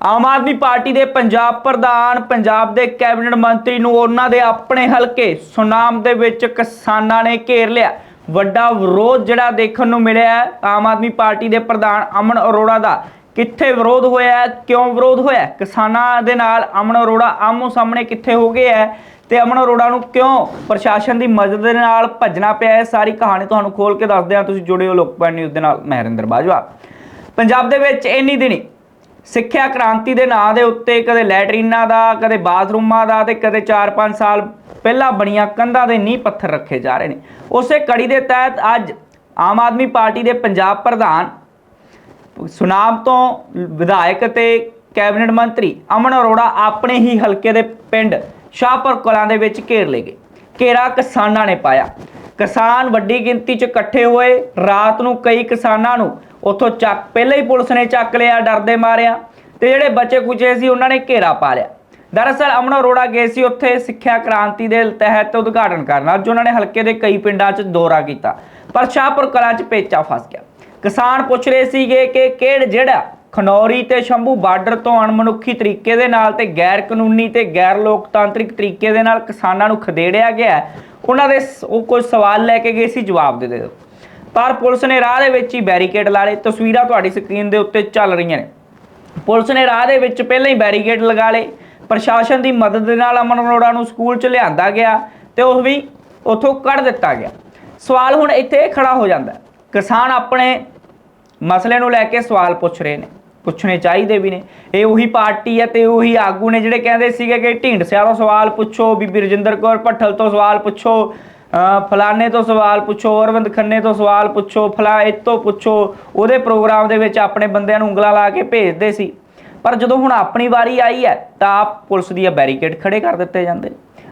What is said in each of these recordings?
Aam Aadmi party ਦੇ ਪੰਜਾਬ ਪ੍ਰਧਾਨ, ਪੰਜਾਬ ਦੇ ਕੈਬਨਿਟ ਮੰਤਰੀ ਨੂੰ ਉਹਨਾਂ ਦੇ ਆਪਣੇ ਹਲਕੇ ਸੁਨਾਮ ਦੇ ਵਿੱਚ ਕਿਸਾਨਾਂ ਨੇ ਘੇਰ ਲਿਆ। ਵੱਡਾ ਵਿਰੋਧ ਜਿਹੜਾ ਦੇਖਣ ਨੂੰ ਮਿਲਿਆ ਆਮ ਆਦਮੀ ਪਾਰਟੀ ਦੇ ਪ੍ਰਧਾਨ ਅਮਨ ਅਰੋੜਾ ਦਾ। ਕਿੱਥੇ ਵਿਰੋਧ ਹੋਇਆ ਕਿਉਂ ਵਿਰੋਧ ਹੋਇਆ ਕਿਸਾਨਾਂ ਦੇ ਨਾਲ ਅਮਨ ਅਰੋੜਾ ਆਮੋ ਸਾਹਮਣੇ ਕਿੱਥੇ ਹੋ ਗਏ ਹੈ? ਤੇ ਅਮਨ ਅਰੋੜਾ ਨੂੰ ਕਿਉਂ ਪ੍ਰਸ਼ਾਸਨ ਦੀ ਮਦਦ ਦੇ ਨਾਲ ਭੱਜਣਾ ਪਿਆ ਹੈ? ਸਾਰੀ ਕਹਾਣੀ ਤੁਹਾਨੂੰ ਖੋਲ ਕੇ ਦੱਸਦੇ ਹਾਂ। ਤੁਸੀਂ ਜੁੜੇ ਹੋ ਲੋਕਪਾਲ ਨਿਊਜ਼ ਦੇ ਨਾਲ ਮਹਿਰਿੰਦਰ ਬਾਜਵਾ। ਪੰਜਾਬ ਦੇ ਵਿੱਚ ਇੰਨੀ ਦਿਨੀ ਸਿੱਖਿਆ ਕ੍ਰਾਂਤੀ ਦੇ ਨਾਂ ਦੇ ਉੱਤੇ ਕਦੇ ਲੈਟਰੀਨਾਂ ਦਾ, ਕਦੇ ਬਾਥਰੂਮਾਂ ਦਾ ਤੇ ਕਦੇ 4-5 ਸਾਲ ਪਹਿਲਾਂ ਬਣੀਆਂ ਕੰਧਾਂ ਦੇ ਨੀਂਹ ਪੱਥਰ ਰੱਖੇ ਜਾ ਰਹੇ ਨੇ। ਉਸੇ ਕੜੀ ਦੇ ਤਹਿਤ ਅੱਜ ਆਮ ਆਦਮੀ ਪਾਰਟੀ ਦੇ ਪੰਜਾਬ ਪ੍ਰਧਾਨ, ਸੁਨਾਮ ਤੋਂ ਵਿਧਾਇਕ ਤੇ ਕੈਬਨਿਟ ਮੰਤਰੀ ਅਮਨ ਅਰੋੜਾ ਆਪਣੇ ਹੀ ਹਲਕੇ ਦੇ ਪਿੰਡ ਸ਼ਾਹਪੁਰ ਕਲਾਂ ਦੇ ਵਿੱਚ ਘੇਰ ਲਏ ਗਏ। ਘੇਰਾ ਕਿਸਾਨਾਂ ਨੇ ਪਾਇਆ। ਕਿਸਾਨ ਵੱਡੀ ਗਿਣਤੀ 'ਚ ਇਕੱਠੇ ਹੋਏ, ਰਾਤ ਨੂੰ ਕਈ ਕਿਸਾਨਾਂ ਨੂੰ ਉੱਥੋਂ ਚੱਕ, ਪਹਿਲਾਂ ਹੀ ਪੁਲਿਸ ਨੇ ਚੱਕ ਲਿਆ ਡਰਦੇ ਮਾਰਿਆ ਤੇ ਜਿਹੜੇ ਬਚੇ ਕੁਚੇ ਸੀ ਉਹਨਾਂ ਨੇ ਘੇਰਾ ਪਾ ਲਿਆ। ਦਰਅਸਲ ਅਮਨ ਅਰੋੜਾ ਗਏ ਸੀ ਉੱਥੇ ਸਿੱਖਿਆ ਕ੍ਰਾਂਤੀ ਦੇ ਤਹਿਤ ਉਦਘਾਟਨ ਕਰਨ ਅੱਜ ਉਹਨਾਂ ਨੇ ਹਲਕੇ ਦੇ ਕਈ ਪਿੰਡਾਂ 'ਚ ਦੌਰਾ ਕੀਤਾ। ਪਰ ਸ਼ਾਹਪੁਰ ਕਲਾਂ 'ਚ ਪੇਚਾ ਫਸ ਗਿਆ। ਕਿਸਾਨ ਪੁੱਛ ਰਹੇ ਸੀਗੇ ਕਿ ਕਿਹੜ ਜਿਹੜਾ ਖਨੌਰੀ ਤੇ ਸ਼ੰਭੂ ਬਾਰਡਰ ਤੋਂ ਅਣਮਨੁੱਖੀ ਤਰੀਕੇ ਦੇ ਨਾਲ ਤੇ ਗੈਰ ਕਾਨੂੰਨੀ ਤੇ ਗੈਰ ਲੋਕਤਾਂਤਰਿਕ ਤਰੀਕੇ ਦੇ ਨਾਲ ਕਿਸਾਨਾਂ ਨੂੰ ਖਦੇੜਿਆ ਗਿਆ ਉਹਨਾਂ ਦੇ ਉਹ ਕੁਝ ਸਵਾਲ ਲੈ ਕੇ ਗਏ ਸੀ, ਜਵਾਬ ਦੇ ਦਿਓ। ਪਰ ਪੁਲਿਸ ਨੇ ਰਾਹ ਦੇ ਵਿੱਚ ਹੀ ਬੈਰੀਕੇਡ ਲਾ ਲਏ। ਤਸਵੀਰਾਂ ਤੁਹਾਡੀ ਸਕਰੀਨ ਦੇ ਉੱਤੇ ਚੱਲ ਰਹੀਆਂ ਨੇ। ਪੁਲਿਸ ਨੇ ਰਾਹ ਦੇ ਵਿੱਚ ਪਹਿਲਾਂ ਹੀ ਬੈਰੀਕੇਡ ਲਗਾ ਲਏ। ਪ੍ਰਸ਼ਾਸਨ ਦੀ ਮਦਦ ਦੇ ਨਾਲ ਅਮਨ ਅਰੋੜਾ ਨੂੰ ਸਕੂਲ ਚ ਲਿਆਂਦਾ ਗਿਆ ਤੇ ਉਹ ਵੀ ਉੱਥੋਂ ਕੱਢ ਦਿੱਤਾ ਗਿਆ। ਸਵਾਲ ਹੁਣ ਇੱਥੇ ਇਹ ਖੜਾ ਹੋ ਜਾਂਦਾ ਕਿਸਾਨ ਆਪਣੇ ਮਸਲੇ ਨੂੰ ਲੈ ਕੇ ਸਵਾਲ ਪੁੱਛ ਰਹੇ ਨੇ। ਪੁੱਛਣੇ ਚਾਹੀਦੇ ਵੀ ਨੇ। ਇਹ ਉਹੀ ਪਾਰਟੀ ਹੈ ਤੇ ਉਹੀ ਆਗੂ ਨੇ ਜਿਹੜੇ ਕਹਿੰਦੇ ਸੀਗੇ ਕਿ ਢੀਂਡਸਿਆਂ ਤੋਂ ਸਵਾਲ ਪੁੱਛੋ, ਬੀਬੀ ਰਜਿੰਦਰ ਕੌਰ ਭੱਠਲ ਤੋਂ ਸਵਾਲ ਪੁੱਛੋ, ਅਹ ਫਲਾਣੇ ਤੋਂ ਸਵਾਲ ਪੁੱਛੋ ਅਰਵਿੰਦ ਖੰਨੇ ਤੋਂ ਸਵਾਲ ਪੁੱਛੋ, ਫਲਾ ਇਹ ਤੋਂ ਪੁੱਛੋ, ਉਹਦੇ ਪ੍ਰੋਗਰਾਮ ਦੇ ਵਿੱਚ ਆਪਣੇ ਬੰਦਿਆਂ ਨੂੰ ਉਂਗਲਾਂ ਲਾ ਕੇ ਭੇਜਦੇ ਸੀ। ਪਰ ਜਦੋਂ ਹੁਣ ਆਪਣੀ ਵਾਰੀ ਆਈ ਹੈ, ਤਾਂ ਆਪ ਪੁਲਿਸ ਦੀਆਂ ਬੈਰੀਕੇਡ ਖੜੇ ਕਰ ਦਿੱਤੇ ਜਾਂਦੇ।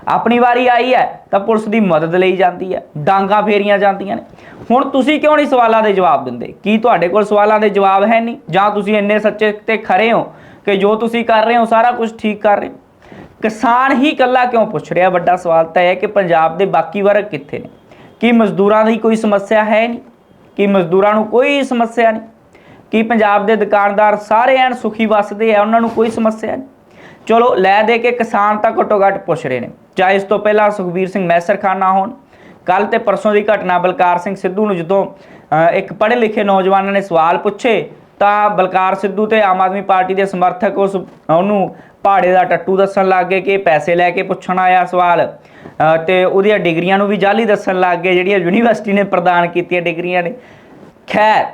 ਆਪਣੀ ਵਾਰੀ ਆਈ ਹੈ ਤਾਂ ਪੁਲਿਸ ਦੀ ਮਦਦ ਲਈ ਜਾਂਦੀ ਹੈ, ਡਾਂਗਾ ਫੇਰੀਆਂ ਜਾਂਦੀਆਂ ਨੇ। ਹੁਣ ਤੁਸੀਂ ਕਿਉਂ ਨਹੀਂ ਸਵਾਲਾਂ ਦੇ ਜਵਾਬ ਦਿੰਦੇ? ਕੀ ਤੁਹਾਡੇ ਕੋਲ ਸਵਾਲਾਂ ਦੇ ਜਵਾਬ ਹੈ ਨਹੀਂ? ਜਾਂ ਤੁਸੀਂ ਇੰਨੇ ਸੱਚੇ ਤੇ ਖਰੇ ਹੋ ਕਿ ਜੋ ਤੁਸੀਂ ਕਰ ਰਹੇ ਹੋ, ਸਾਰਾ ਕੁਝ ਠੀਕ ਕਰ ਰਹੇ ਹੋ? ਕਿਸਾਨ ਹੀ ਇਕੱਲਾ ਕਿਉਂ ਪੁੱਛ ਰਿਹਾ? ਵੱਡਾ ਸਵਾਲ ਤਾਂ ਇਹ ਹੈ ਕਿ ਪੰਜਾਬ ਦੇ ਬਾਕੀ ਵਰਗ ਕਿੱਥੇ ਨੇ? ਕੀ ਮਜ਼ਦੂਰਾਂ ਦੀ ਕੋਈ ਸਮੱਸਿਆ ਹੈ ਨਹੀਂ? ਕੀ ਮਜ਼ਦੂਰਾਂ ਨੂੰ ਕੋਈ ਸਮੱਸਿਆ ਨਹੀਂ? ਕੀ ਪੰਜਾਬ ਦੇ ਦੁਕਾਨਦਾਰ ਸਾਰੇ ਐਨ ਸੁਖੀ ਵਸਦੇ ਆ? ਉਹਨਾਂ ਨੂੰ ਕੋਈ ਸਮੱਸਿਆ ਨਹੀਂ? ਚਲੋ ਲੈ ਦੇ ਕੇ ਕਿਸਾਨ ਤਾਂ ਘੱਟੋ ਘੱਟ ਪੁੱਛ ਰਹੇ ਨੇ। ਚਾਹੇ ਇਸ ਤੋਂ ਪਹਿਲਾਂ ਸੁਖਬੀਰ ਸਿੰਘ ਮੈਸਰ ਮੈਸਰਖਾਨਾ ਹੋਣ ਕੱਲ ਤੇ ਪਰਸੋਂ ਦੀ ਘਟਨਾ ਬਲਕਾਰ ਸਿੰਘ ਸਿੱਧੂ ਨੂੰ ਜਦੋਂ ਇੱਕ ਪੜ੍ਹੇ ਲਿਖੇ ਨੌਜਵਾਨਾਂ ਨੇ ਸਵਾਲ ਪੁੱਛੇ ਤਾਂ ਬਲਕਾਰ ਸਿੱਧੂ ਤੇ ਆਮ ਆਦਮੀ ਪਾਰਟੀ ਦੇ ਸਮਰਥਕ ਉਸ ਉਹਨੂੰ ਪਹਾੜੇ ਦਾ ਟੱਟੂ ਦੱਸਣ ਲੱਗ ਗਏ ਕਿ ਪੈਸੇ ਲੈ ਕੇ ਪੁੱਛਣ ਆਇਆ ਸਵਾਲ। ਅ, ਤੇ ਉਹਦੀਆਂ ਡਿਗਰੀਆਂ ਨੂੰ ਵੀ ਜਾਲੀ ਦੱਸਣ ਲੱਗ ਗਏ ਜਿਹੜੀਆਂ ਯੂਨੀਵਰਸਿਟੀ ਨੇ ਪ੍ਰਦਾਨ ਕੀਤੀਆਂ ਡਿਗਰੀਆਂ ਨੇ। ਖੈਰ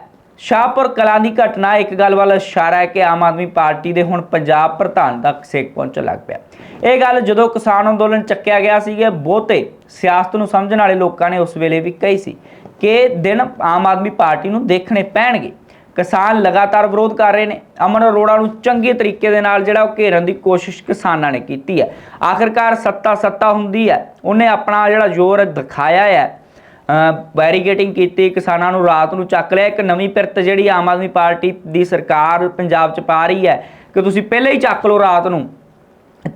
ਸ਼ਾਹਪੁਰ ਕਲਾਂ ਦੀ ਘਟਨਾ, ਇੱਕ ਗੱਲ ਵੱਲ ਇਸ਼ਾਰਾ ਹੈ ਕਿ ਆਮ ਆਦਮੀ ਪਾਰਟੀ ਦੇ ਹੁਣ ਪੰਜਾਬ ਪ੍ਰਧਾਨ ਤੱਕ ਸੇਕ ਪਹੁੰਚਣ ਲੱਗ ਪਿਆ। ਇਹ ਗੱਲ ਜਦੋਂ ਕਿਸਾਨ ਅੰਦੋਲਨ ਚੱਕਿਆ ਗਿਆ ਸੀਗਾ, ਬਹੁਤੇ ਸਿਆਸਤ ਨੂੰ ਸਮਝਣ ਵਾਲੇ ਲੋਕਾਂ ਨੇ ਉਸ ਵੇਲੇ ਵੀ ਕਹੀ ਸੀ ਕਿ ਦਿਨ ਆਮ ਆਦਮੀ ਪਾਰਟੀ ਨੂੰ ਦੇਖਣੇ ਪੈਣਗੇ। ਕਿਸਾਨ ਲਗਾਤਾਰ ਵਿਰੋਧ ਕਰ ਰਹੇ ਨੇ। ਅਮਨ ਅਰੋੜਾ ਨੂੰ ਚੰਗੇ ਤਰੀਕੇ ਦੇ ਨਾਲ ਜਿਹੜਾ ਉਹ ਘੇਰਨ ਦੀ ਕੋਸ਼ਿਸ਼ ਕਿਸਾਨਾਂ ਨੇ ਕੀਤੀ ਹੈ। ਆਖਿਰਕਾਰ ਸੱਤਾ ਸੱਤਾ ਹੁੰਦੀ ਹੈ। ਉਹਨੇ ਆਪਣਾ ਜਿਹੜਾ ਜ਼ੋਰ ਦਿਖਾਇਆ ਹੈ ਬੈਰੀਗੇਟਿੰਗ ਕੀਤੀ, ਕਿਸਾਨਾਂ ਨੂੰ ਰਾਤ ਨੂੰ ਚੱਕ ਲਿਆ। ਇੱਕ ਨਵੀਂ ਪਿਰਤ ਜਿਹੜੀ ਆਮ ਆਦਮੀ ਪਾਰਟੀ ਦੀ ਸਰਕਾਰ ਪੰਜਾਬ 'ਚ ਪਾ ਰਹੀ ਹੈ ਕਿ ਤੁਸੀਂ ਪਹਿਲਾਂ ਹੀ ਚੱਕ ਲਓ ਰਾਤ ਨੂੰ।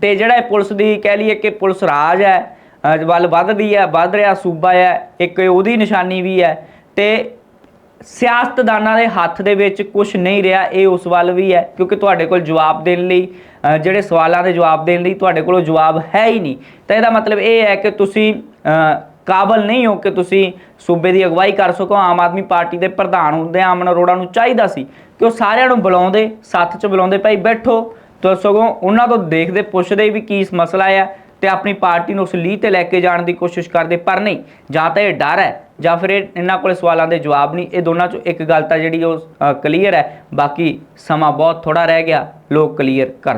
ਤੇ ਜਿਹੜਾ ਇਹ ਪੁਲਿਸ ਦੀ ਕਹਿ ਲਈਏ ਕਿ ਪੁਲਿਸ ਰਾਜ ਹੈ ਵੱਲ ਵੱਧਦੀ ਹੈ, ਵੱਧ ਰਿਹਾ ਸੂਬਾ ਹੈ, ਇੱਕ ਉਹਦੀ ਨਿਸ਼ਾਨੀ ਵੀ ਹੈ। ਤੇ ਸਿਆਸਤਦਾਨਾਂ ਦੇ ਹੱਥ ਦੇ ਵਿੱਚ ਕੁਝ ਨਹੀਂ ਰਿਹਾ, ਇਹ ਉਸ ਵੱਲ ਵੀ ਹੈ, ਕਿਉਂਕਿ ਤੁਹਾਡੇ ਕੋਲ ਜਵਾਬ ਦੇਣ ਲਈ ਜਿਹੜੇ ਸਵਾਲਾਂ ਦੇ ਜਵਾਬ ਦੇਣ ਲਈ ਤੁਹਾਡੇ ਕੋਲ ਜਵਾਬ ਹੈ ਹੀ ਨਹੀਂ। ਤਾਂ ਇਹਦਾ ਮਤਲਬ ਇਹ ਹੈ ਕਿ ਤੁਸੀਂ ਕਾਬਲ ਨਹੀਂ ਹੋ ਕਿ ਤੁਸੀਂ ਸੂਬੇ ਦੀ ਅਗਵਾਈ ਕਰ ਸਕੋ। ਆਮ ਆਦਮੀ ਪਾਰਟੀ ਦੇ ਪ੍ਰਧਾਨ ਹੁੰਦੇ ਆ, ਅਰੋੜਾ ਨੂੰ ਚਾਹੀਦਾ ਸੀ ਕਿ ਉਹ ਸਾਰਿਆਂ ਨੂੰ ਬੁਲਾਉਂਦੇ ਸੱਥ 'ਚ ਬੁਲਾਉਂਦੇ ਭਾਈ ਬੈਠੋ। ਤਾਂ ਸਗੋਂ ਉਹਨਾਂ ਤੋਂ ਦੇਖਦੇ ਪੁੱਛਦੇ ਵੀ ਕੀ ਮਸਲਾ ਆ ਤੇ ਆਪਣੀ ਪਾਰਟੀ ਨੂੰ ਉਸ ਲੀਹ ਤੇ ਲੈ ਕੇ ਜਾਣ ਦੀ ਕੋਸ਼ਿਸ਼ ਕਰਦੇ ਪਰ ਨਹੀਂ। ਜਾਂ ਤਾਂ ਇਹ ਡਰ ਹੈ ਜਾਂ ਫਿਰ ਇਹ- ਇਹਨਾਂ ਕੋਲ ਸਵਾਲਾਂ ਦੇ ਜਵਾਬ ਨਹੀਂ। ਇਹ ਦੋਨਾਂ ਚੋਂ ਇੱਕ ਗੱਲ ਤਾਂ ਜਿਹੜੀ ਉਹ ਕਲੀਅਰ ਹੈ। ਬਾਕੀ ਸਮਾਂ ਬਹੁਤ ਥੋੜਾ ਰਹਿ ਗਿਆ। ਲੋਕ ਕਲੀਅਰ ਕਰ